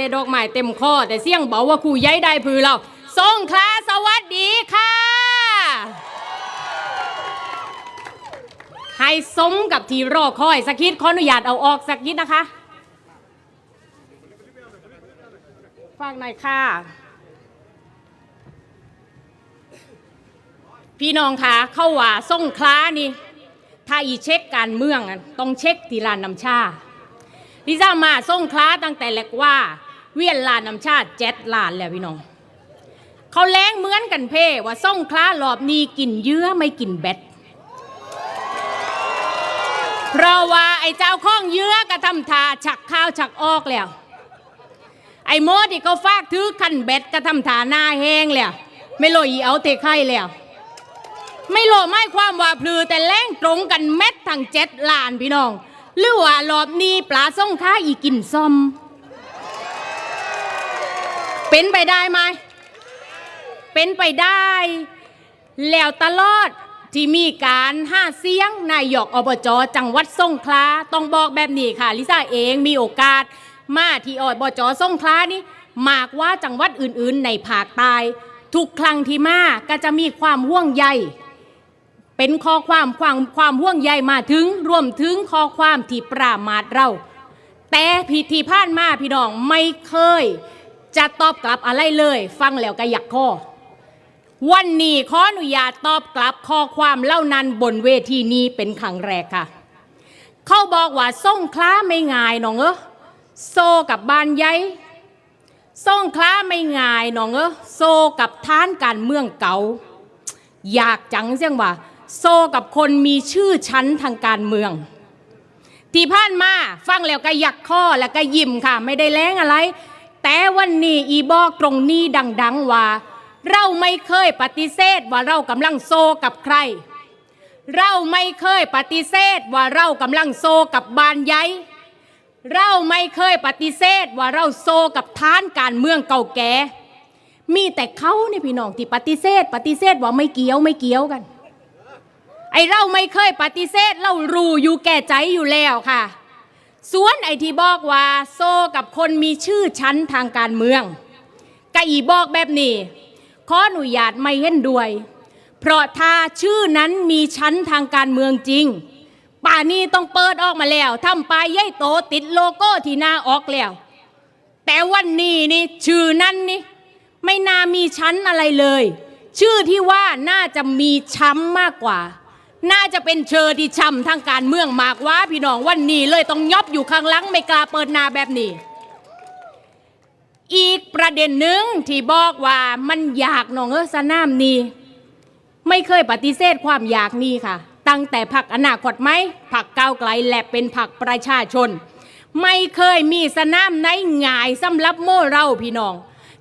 ไม่ได้เลยดอกไม้เต็มข้อแต่เสียงเบาว่าครูย้ายได้พือเราส่งขลาสวัสดีค่ะ ให้สมกับที่รอคอยสักคิดขออนุญาตเอาออกสักคิดนะคะฟังหน่อยค่ะ พี่น้องคะเข้าว่าส่งขลานี่ถ้าอีเช็คการเมืองต้องเช็คที่ลานน้ำชาลิซ่ามาส่งคลาตั้งแต่แรกว่า เวียนลานน้ำชาติเจ็ดลานแล้วพี่น้อง เขาแล้งเหมือนกันเพ่ว่าส่งคล้าหลอบนี้กินเยื่อไม่กินแบตเพราะว่าไอ้เจ้าข้องเยื่อกระทำทาฉักข้าวฉักออกแล้ว ไอ้โมดที่เขาฟากถือคันแบตกระทำทาหน้าแห้งแล้ว ไม่โลอีเอาเทไข่แล้ว ไม่โลไม่ความว่าพลือแต่แล้งตรงกันเม็ดทั้งเจ็ดล้านพี่น้อง หรือว่ารอบนี้ปลาส่งค้าอีกินซ่อม เป็นไปได้ไหม เป็นไปได้ แล้วตลอดที่มีการห้าเสียงนายกอบจจังหวัดสงขลาต้องบอกแบบนี้ค่ะ ลิซ่าเองมีโอกาสมาที่อบจสงขลานี่มากว่าจังหวัดอื่นๆ ในภาคใต้ทุกครั้งที่มาก็จะมีความห่วงใยเป็นข้อความความความห่วงใยมาถึงรวมถึงข้อความที่ปรามาทเรา แต่พิธีผ่านมาพี่น้องไม่เคย จะตอบกลับอะไรเลย ฟังแล้วก็อยากข้อ วันนี้ขออนุญาตตอบกลับข้อความเล่านั้นบนเวทีนี้เป็นครั้งแรกค่ะ เขาบอกว่าส่งคล้าไม่ง่ายน้องเออโซกับบ้านใหญ่ส่งคล้าไม่ง่ายน้องเออโซกับท่านการเมืองเก่า อยากจังเสียงว่า โซกับคนมีชื่อชั้นทางการเมืองที่ผ่านมาฟังแล้วก็ยักข้อแล้วก็ยิ้มค่ะ ไม่ได้แล้งอะไร แต่วันนี้อีบอกตรงนี้ดัง ๆ ว่า เราไม่เคยปฏิเสธว่าเรากำลังโซกับใคร เราไม่เคยปฏิเสธว่าเรากำลังโซกับบานใหญ่เราไม่เคยปฏิเสธว่าเราโซกับท้านการเมืองเก่าแก่ มีแต่เขาเนี่ยพี่น้องที่ปฏิเสธ ปฏิเสธว่าไม่เกี่ยวไม่เกี่ยวกัน ไอเราไม่เคยปฏิเสธ เรารู้อยู่แก่ใจอยู่แล้วค่ะ ส่วนไอที่บอกว่าโซกับคนมีชื่อชั้นทางการเมืองกะอีบอกแบบนี้ขออนุญาตไม่เห็นด้วย เพราะถ้าชื่อนั้นมีชั้นทางการเมืองจริง ป่านี้ต้องเปิดออกมาแล้วทำปลายใยโตติดโลโก้ที่หน้าออกแล้ว แต่วันนี้นี่ชื่อนั้นนี่ไม่น่ามีชั้นอะไรเลย ชื่อที่ว่าน่าจะมีช้ำมากกว่า น่าจะเป็นเชอที่ช้ำทางการเมืองมากว่าพี่น้องวันนี้เลยต้องยอบอยู่ข้างหลังไม่กล้าเปิดหน้าแบบนี้ อีกประเด็นหนึ่งที่บอกว่ามันอยากน้องเออสนามนี้ ไม่เคยปฏิเสธความอยากนี้ค่ะ ตั้งแต่ผักอนาคตไหมผักก้าวไกลและเป็นผักประชาชน ไม่เคยมีสนามไหนหงายสำหรับโม่เราพี่น้อง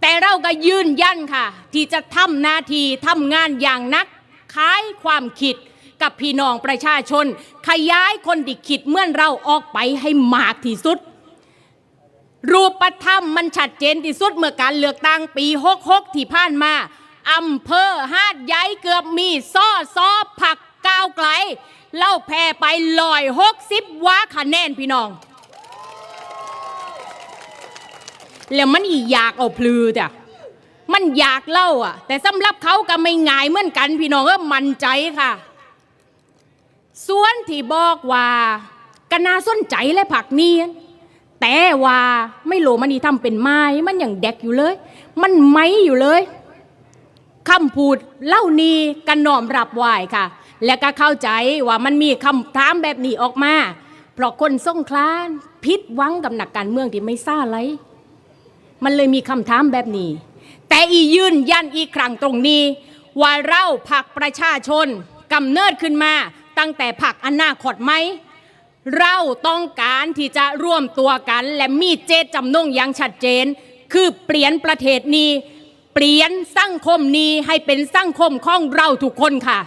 แต่เราก็ยืนยันค่ะ ที่จะทำหน้าที่ทำงานอย่างนักขายความคิด กับพี่น้องประชาชน ขยายคนที่คิดเมื่อนเราออกไปให้มากที่สุด รูปธรรมมันชัดเจนที่สุดเมื่อการเลือกตั้งปี66ที่ผ่านมาอำเภอหาดใหญ่เกือบมีซ้อซอผักก้าวไกล เล่าแพ้ไปลอยหกสิบว้าคะแนนพี่น้อง แล้วมันอีอยากเอาพลือจ้ะมันอยากเล่าอะ แต่สำหรับเขาก็ไม่ง่ายเหมือนกันพี่น้องเออมันใจค่ะ ส่วนที่บอกว่าก็น่าสนใจและผักเนียนแต่ว่าไม่โหลมันนี่ทำเป็นไม้มันอย่างแดกอยู่เลย มันไม้อยู่เลยคำพูดเล่านี้กันนอมรับไหวค่ะ และก็เข้าใจว่ามันมีคำถามแบบนี้ออกมา เพราะคนส่งคลานพิษวังกับหนักการเมืองที่ไม่ซ่าไรมันเลยมีคำถามแบบนี้ แต่อียืนยันอีกครั้งตรงนี้ ว่าเราผักประชาชนกำเนิดขึ้นมา ตั้งแต่ผักอนาคตไหม เราต้องการที่จะร่วมตัวกันและมีเจตจำนงอย่างชัดเจน คือเปลี่ยนประเทศนี้ เปลี่ยนสังคมนี้ให้เป็นสังคมของเราทุกคนค่ะ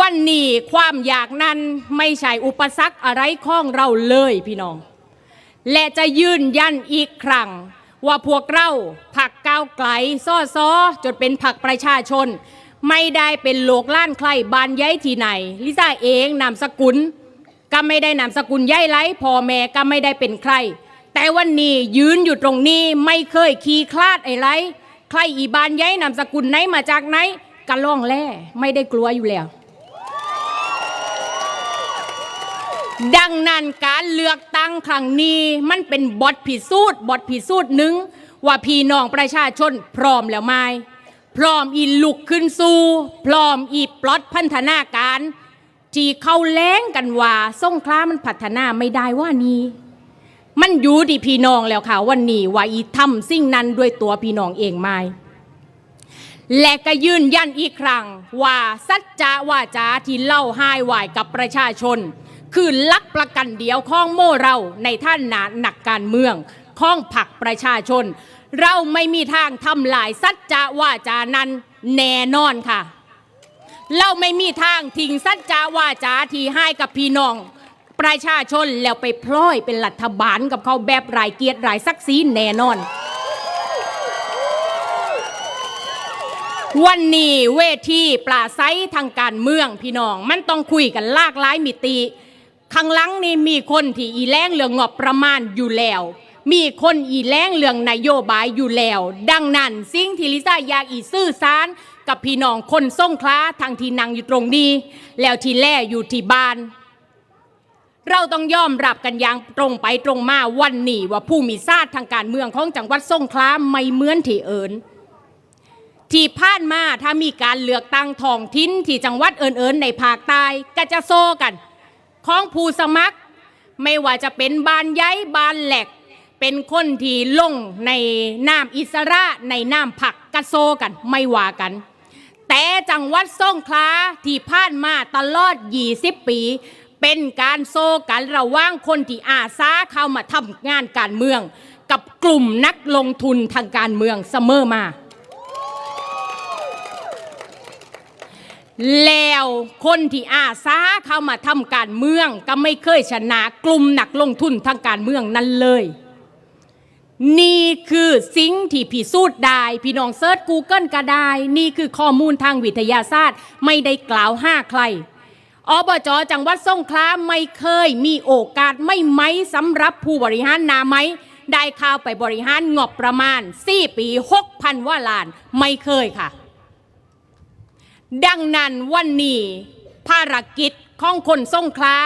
วันนี้ความอยากนั้นไม่ใช่อุปสรรคอะไรของเราเลยพี่น้อง และจะยืนยันอีกครั้งว่าพวกเราผักาวไกลซ้อซ้อจนเป็นผักประชาชน ไม่ได้เป็นโลกล้านใครบานย้ายที่ไหน ลิซ่าเองนามสกุล ก็ไม่ได้นามสกุลย้ายไรพ่อแม่ก็ไม่ได้เป็นใคร แต่วันนี้ยืนอยู่ตรงนี้ไม่เคยขี่คลาดไอ้ไรใครอีบานย้ายนามสกุลไหนมาจากไหนกะล่องแล่ไม่ได้กลัวอยู่แล้วดังนั้นการเลือกตั้งครั้งนี้มันเป็นบทพิสูจน์บทพิสูจน์หนึ่ง ว่าพี่น้องประชาชนพร้อมแล้วไหมพร้อมอีลุกขึ้นสู้พร้อมอีปลดพันธนาการที่เขาแล้งกันว่าสงครามมันพัฒนาไม่ได้ว่านี้มันอยู่ที่พี่น้องแล้วค่ะวันนี้ว่าอีทำสิ่งนั้นด้วยตัวพี่น้องเองไหมและก็ยืนยันอีกครั้งว่าสัจจะว่าจาที่เล่าให้วายกับประชาชน คือลักประกันเดียวข้องโม่เราในท่านหนาหนักการเมือง ข้องผักประชาชน เราไม่มีทางทำลายสัจจะวาจานั้นแน่นอนค่ะ เราไม่มีทางทิ้งสัจจะวาจาที่ให้กับพี่น้องประชาชนแล้วไปพลอยเป็นรัฐบาลกับเขาแบบรายเกียรติรายศักดิ์ศรีแน่นอน วันนี้เวทีปลาไซทางการเมืองพี่น้อง มันต้องคุยกันลากหลายมิติข้างหลังนี่มีคนที่อีแรงเรื่องงบประมาณอยู่แล้ว มีคนอีแรงเรื่องนโยบายอยู่แล้ว ดังนั้นสิ่งที่ลิซ่าอยากอีซื่อสารกับพี่น้องคนส่งคล้าทางที่นั่งอยู่ตรงนี้ แล้วที่แล่อยู่ที่บ้าน เราต้องยอมรับกันอย่างตรงไปตรงมาวันนี้ว่าผู้มีซาดทางการเมืองของจังหวัดส่งขลาไม่เหมือนที่เอิญที่ผ่านมาถ้ามีการเลือกตั้งท้องถิ่นที่จังหวัดเอิญๆในภาคใต้ก็จะโซกัน ของผู้สมัคร ไม่ว่าจะเป็นบานย้ายบานแหลก เป็นคนที่ลงในนามอิสระในนามผักกระโซกันไม่ว่ากัน แต่จังหวัดสงขลาที่ผ่านมาตลอด 20 ปี เป็นการโซกันระหว่างคนที่อาสาเข้ามาทำงานการเมือง กับกลุ่มนักลงทุนทางการเมืองเสมอมา แล้วคนที่อาสาเข้ามาทำการเมือง ก็ไม่เคยชนะกลุ่มนักลงทุนทางการเมืองนั้นเลย นี่คือสิ่งที่พิสูจน์ได้ พี่น้องเซิร์ช Google ก็ได้ นี่คือข้อมูลทางวิทยาศาสตร์ ไม่ได้กล่าวห้าใครอบจจังหวัดสงขลาไม่เคยมีโอกาสไม่ไหมสำหรับผู้บริหารนาไหม ได้ข่าวไปบริหารงบประมาณ 4 ปี 6,000 ว่าล้าน ไม่เคยค่ะ ดังนั้นวันนี้ภารกิจของคนสงขลา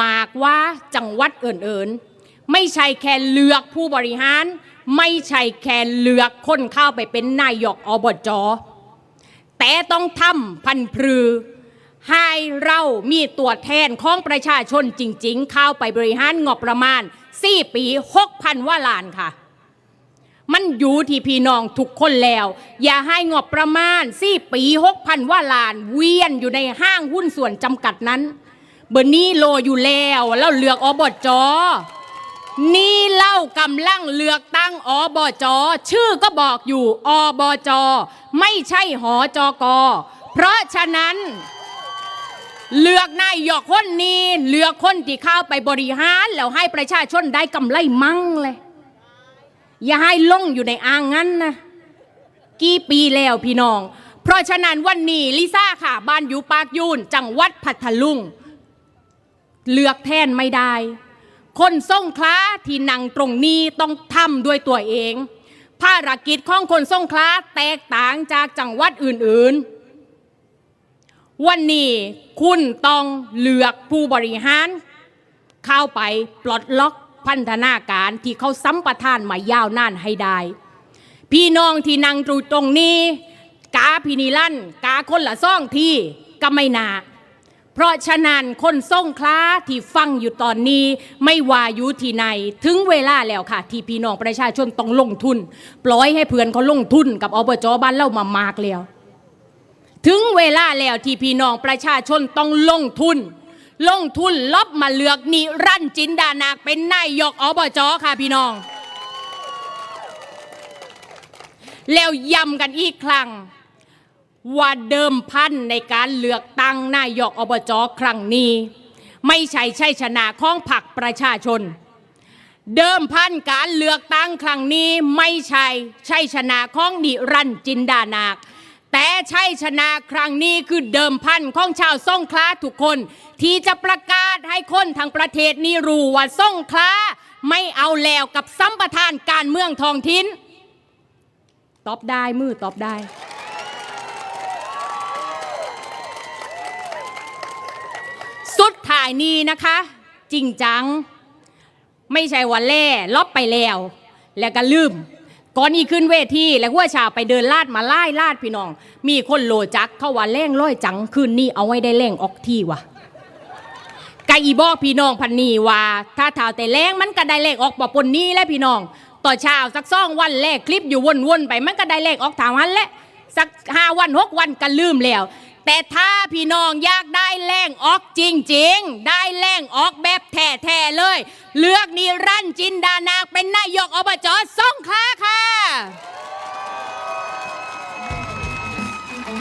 มากว่าจังหวัดอื่นๆ ไม่ใช่แค่เลือกผู้บริหาร ไม่ใช่แค่เลือกคนเข้าไปเป็นนายกอบจแต่ต้องทำพันพรือ ให้เรามีตัวแทนของประชาชนจริง ๆ เข้าไปบริหารงบประมาณ 4 ปี 6,000 ว่าล้านค่ะ มันอยู่ที่พี่น้องทุกคนแล้ว อย่าให้งบประมาณสี่ปีหกพันว่าล้าน เวียนอยู่ในห้างหุ้นส่วนจำกัดนั้น เบอร์นี้โลอยู่แล้วแล้วเลือกอบจ นี่เล่ากำลังเลือกตั้งอบจชื่อก็บอกอยู่อบจไม่ใช่หอจกเพราะฉะนั้น เลือกนายกคนนี้ เลือกคนที่เข้าไปบริหาร แล้วให้ประชาชนได้กำไรมั่งเลย อย่าให้ล่งอยู่ในอ่างงั้นนะ กี่ปีแล้วพี่น้อง เพราะฉะนั้นวันนี้ลิซ่าค่ะ บ้านอยู่ปากยูนจังหวัดพัทลุง เลือกแทนไม่ได้ คนส่งคล้าที่นั่งตรงนี้ต้องทำด้วยตัวเอง ภารกิจของคนส่งคล้าแตกต่างจากจังหวัดอื่นๆ วันนี้คุณต้องเลือกผู้บริหาร เข้าไปปลดล็อกพันธนาการที่เขาสัมปทานมายาวนานให้ได้ พี่น้องที่นั่งตรูตรงนี้ กาพินิลันกาคนละซ่องที่ก็ไม่นา เพราะฉะนั้นคนส่งคล้าที่ฟังอยู่ตอนนี้ไม่ว่าอยู่ที่ไหนถึงเวลาแล้วค่ะ ที่พี่น้องประชาชนต้องลงทุน ปล่อยให้เพื่อนเขาลงทุนกับอบจบ้านเล่ามามากแล้ว ถึงเวลาแล้วที่พี่น้องประชาชนต้องลงทุน ลงทุนลบมาเลือกนิรันจินดานาคเป็นนายกอบจค่ะพี่น้อง แล้วย้ำกันอีกครั้ง ว่าเดิมพันในการเลือกตั้งนายกอบจครั้งนี้ ไม่ใช่ใชัยชนะของพรรคประชาชน เดิมพันการเลือกตั้งครั้งนี้ไม่ใช่ใชัยชนะของนิรันดิจินดานาค แต่ใชัยชนะครั้งนี้คือเดิมพันของชาวส่งขลาทุกคน ที่จะประกาศให้คนทั้งประเทศนี้รู้ว่าส่งขลาไม่เอาแล้วกับสัมปทานการเมืองท้องถิ่นตอบได้มือตอบได้ สุดท้ายนี้นะคะ จริงจัง ไม่ใช่วันแล่ลบไปแล้ว แล้วก็ลืม ก่อนนี้ขึ้นเวทีแล้วหัวชาวไปเดินลาดมาไล่ลาดพี่น้อง มีคนโลจักเข้าว่าแร่งร้อยจังคืนนี้เอาไว้ได้แร่งออกที่วะกะอีบอกพี่น้องพันนีว่า ถ้าเท่าแต่แรงมันก็ได้เลขออกบ่ปนนี้แหละพี่น้อง ต่อเช้าสักสองวันแรกคลิปอยู่วนๆไปมันก็ได้เลขออกทางวันและสักห้าวันหกวันก็ลืมแล้ว แต่ถ้าพี่น้องอยากได้แรงออกจริง ๆ ได้แรงออกแบบแท้ๆเลย เลือกนิรันจินดานาเป็นนายกอบจอสงขลาค่ะ